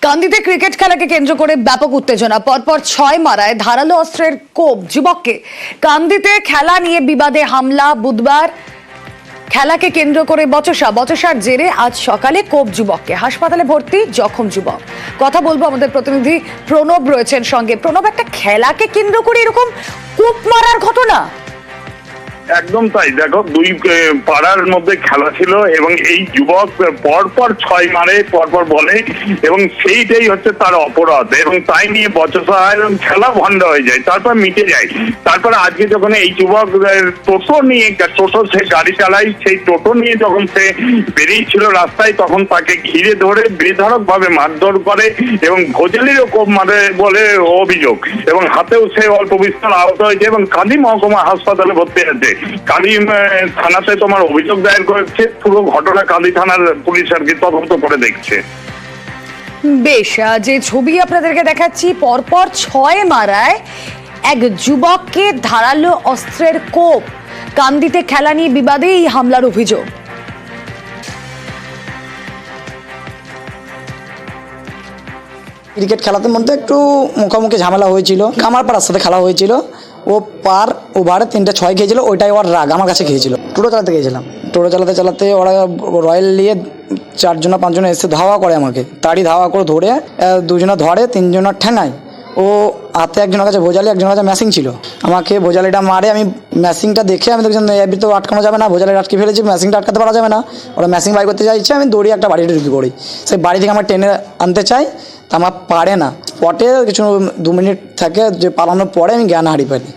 কান্দিতে cricket খেলাকে কেন্দ্র করে ব্যাপক উত্তেজনা। পরপর ছয় মারায় ধারালো অস্ত্রের কোপ যুবককে। কান্দিতে খেলা নিয়ে বিবাদে হামলা, বুধবার খেলাকে কেন্দ্র করে বচসা। বচসার জেরে আজ সকালে কোপ যুবককে। হাসপাতালে ভর্তি জখম যুবক। কথা বলব আমাদের প্রতিনিধি প্রণব রয়েছেন সঙ্গে। প্রণব, একটা খেলাকে কেন্দ্র করে এরকম কোপ মারার ঘটনা? একদম তাই। দেখো, দুই পাড়ার মধ্যে খেলা ছিল এবং এই যুবক পর পর ছয় মারে, পর পর বলে এবং সেইটাই হচ্ছে তার অপরাধ এবং তাই নিয়ে বচসা এবং খেলা ভণ্ড হয়ে যায়, তারপর মিটে যায়। তারপর আজকে যখন এই যুবক টোটো নিয়ে, টোটো সে গাড়ি চালায়, সেই টোটো নিয়ে যখন সে বেরিয়েছিল রাস্তায়, তখন তাকে ঘিরে ধরে বেধড়ক ভাবে মারধর করে এবং ভোজলিরও কোপ মারে বলে অভিযোগ এবং হাতেও সে অল্প বিস্তর আহত হয়েছে এবং কালী মহকুমা হাসপাতালে ভর্তি আছে কালী উম, থানাতে তোমার অভিযোগ দায়ের করেছে পুরো ঘটনা কালী থানার পুলিশ আর কি তদন্ত করে দেখছে। বেশ যে ছবি আপনাদেরকে দেখাচ্ছি পরপর ছয় মারায় এক যুবককে ধারালো অস্ত্রের কোপ কান্দিতে খেলা নিয়ে বিবাদে এই হামলার অভিযোগ। ক্রিকেট খেলাতে মধ্যে একটু মুখোমুখি ঝামেলা হয়েছিল আমার পাড়ার সাথে খেলা হয়েছিল। ও পার ওভারে তিনটে ছয় খেয়েছিল, ওইটাই ওর রাগ, আমার কাছে খেয়েছিল। টোটো চালাতে গিয়েছিলাম টোটো চালাতে চালাতে ওরা রয়্যাল নিয়ে চারজনা, পাঁচজনা এসে ধাওয়া করে আমাকে। তাড়ি ধাওয়া করে ধরে দুজনা ধরে, তিনজনা ঠেঙায় ও হাতে একজনের কাছে ভোজালি, একজনের কাছে ম্যাসিং ছিল। আমাকে ভোজালিটা মারে, আমি ম্যাসিংটা দেখে আমি দেখছি এর তো আটকানো যাবে না, ভোজালি আটকে ফেলেছি ম্যাসিংটা আটকাতে পারা যাবে না। ওরা ম্যাসিং বাই করতে চাইছে আমি দৌড়িয়ে একটা বাড়িতে ঢুকে পড়ি। সেই বাড়ি থেকে আমার টেনে আনতে চাই তা আমার পারে না। স্পটে কিছু দু মিনিট থাকে যে পালানোর পরে আমি জ্ঞান হারিয়ে ফেলি।